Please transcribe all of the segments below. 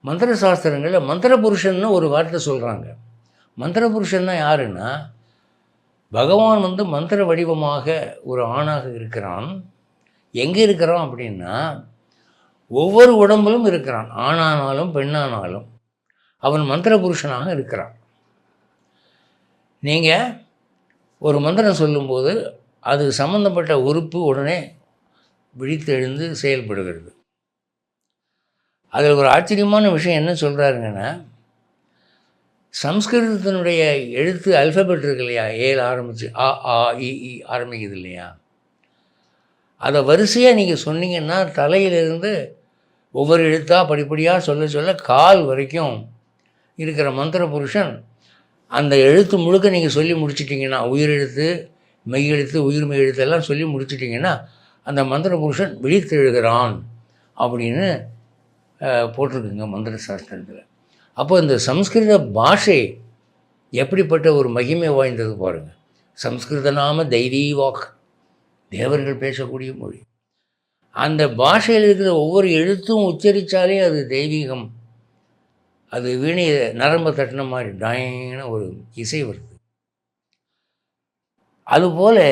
மந்திர சாஸ்திரங்களில் மந்திர புருஷன்னு ஒரு வார்த்தை சொல்கிறாங்க மந்திர புருஷன்னா யாருன்னா பகவான் வந்து மந்திர வடிவமாக ஒரு ஆணாக இருக்கிறான். எங்கே இருக்கிறான் அப்படின்னா ஒவ்வொரு உடம்பிலும் இருக்கிறான். ஆணானாலும் பெண்ணானாலும். அவன் மந்திர புருஷனாக இருக்கிறான். நீங்கள் ஒரு மந்திரம் சொல்லும்போது அது சம்பந்தப்பட்ட உறுப்பு உடனே விழித்தெழுந்து செயல்படுகிறது. அதில் ஒரு ஆச்சரியமான விஷயம் என்ன சொல்கிறாருங்கன்னா சம்ஸ்கிருதத்தினுடைய எழுத்து அல்ஃபபெட் இருக்கு இல்லையா? ஏழு ஆரம்பிச்சு ஆ ஆ இ இ ஆரம்பிக்குது இல்லையா? அதை வரிசையாக நீங்கள் சொன்னீங்கன்னா தலையிலிருந்து ஒவ்வொரு எழுத்தாக படிப்படியாக சொல்ல சொல்ல கால் வரைக்கும் இருக்கிற மந்திர புருஷன் அந்த எழுத்து முழுக்க நீங்கள் சொல்லி முடிச்சிட்டிங்கன்னா உயிரெழுத்து மெய் எழுத்து உயிர்மெய் எழுத்து எல்லாம் சொல்லி முடிச்சிட்டிங்கன்னா அந்த மந்திர புருஷன் விழித்தெழுகிறான் அப்படின்னு போட்டிருக்குங்க மந்திர சாஸ்திரத்தில். அப்போ இந்த சம்ஸ்கிருத பாஷை எப்படிப்பட்ட ஒரு மகிமை வாய்ந்தது பாருங்கள் சம்ஸ்கிருத நாம தெய்வீவாக் தேவர்கள் பேசக்கூடிய மொழி. அந்த பாஷையில் இருக்கிற ஒவ்வொரு எழுத்தும் உச்சரித்தாலே அது தெய்வீகம். அது வீணை நரம்பை தட்டின மாதிரி டயன ஒரு இசை வருது. அதுபோல்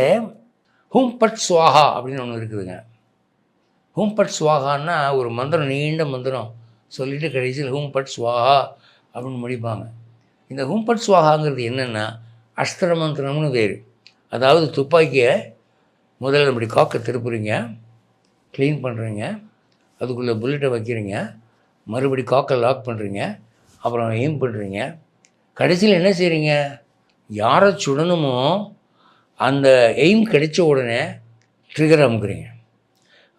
ஹும் பட் ஸ்வாஹா அப்படின்னு ஒன்று இருக்குதுங்க. ஹூம் பட் சுவாகான்னா ஒரு மந்திரம் நீண்ட மந்திரம் சொல்லிட்டு கடைசியில் ஹூம் பட் சுவாகா அப்படின்னு முடிப்பாங்க. இந்த ஹூம் பட் சுவாகாங்கிறது என்னென்னா அஸ்திர மந்திரம்னு வேறு. அதாவது துப்பாக்கியை முதல்ல இப்படி காக்க திருப்புறீங்க க்ளீன் பண்ணுறீங்க அதுக்குள்ளே புல்லட்டை வைக்கிறீங்க மறுபடி காக்கை லாக் பண்ணுறீங்க அப்புறம் எய்ம் பண்ணுறீங்க கடைசியில் என்ன செய்கிறீங்க யாரை சுடணுமோ அந்த எய்ம் கிடைச்ச உடனே ட்ரிகர் அமுக்குறீங்க.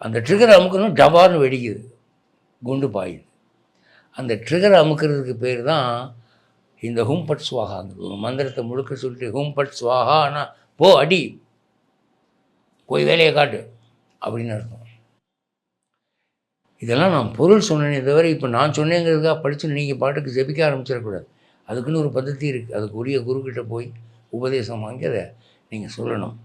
அந்த ட்ரிகர் அமுக்கணும் டபார்னு வெடிக்குது. குண்டு பாயுது. அந்த ட்ரிகர் அமுக்கிறதுக்கு பேர் தான் இந்த ஹூம்பட் பட் ஸ்வாகாங்கிறது மந்திரத்தை முழுக்க சொல்லிட்டு ஹூம்பட் சுவாகானா போ அடி போய் வேலையை காட்டு அப்படின்னு அர்த்தம். இதெல்லாம் நான் பொருள் சொன்னேனே தவிர இப்போ நான் சொன்னேங்கிறதுக்காக படித்து நீங்கள் பாட்டுக்கு ஜெபிக்க ஆரம்பிச்சிடக்கூடாது. அதுக்குன்னு ஒரு பద్ధதி இருக்குது அதுக்கு உரிய குருக்கிட்ட போய் உபதேசம் வாங்கி அதை நீங்கள் சொல்லணும்.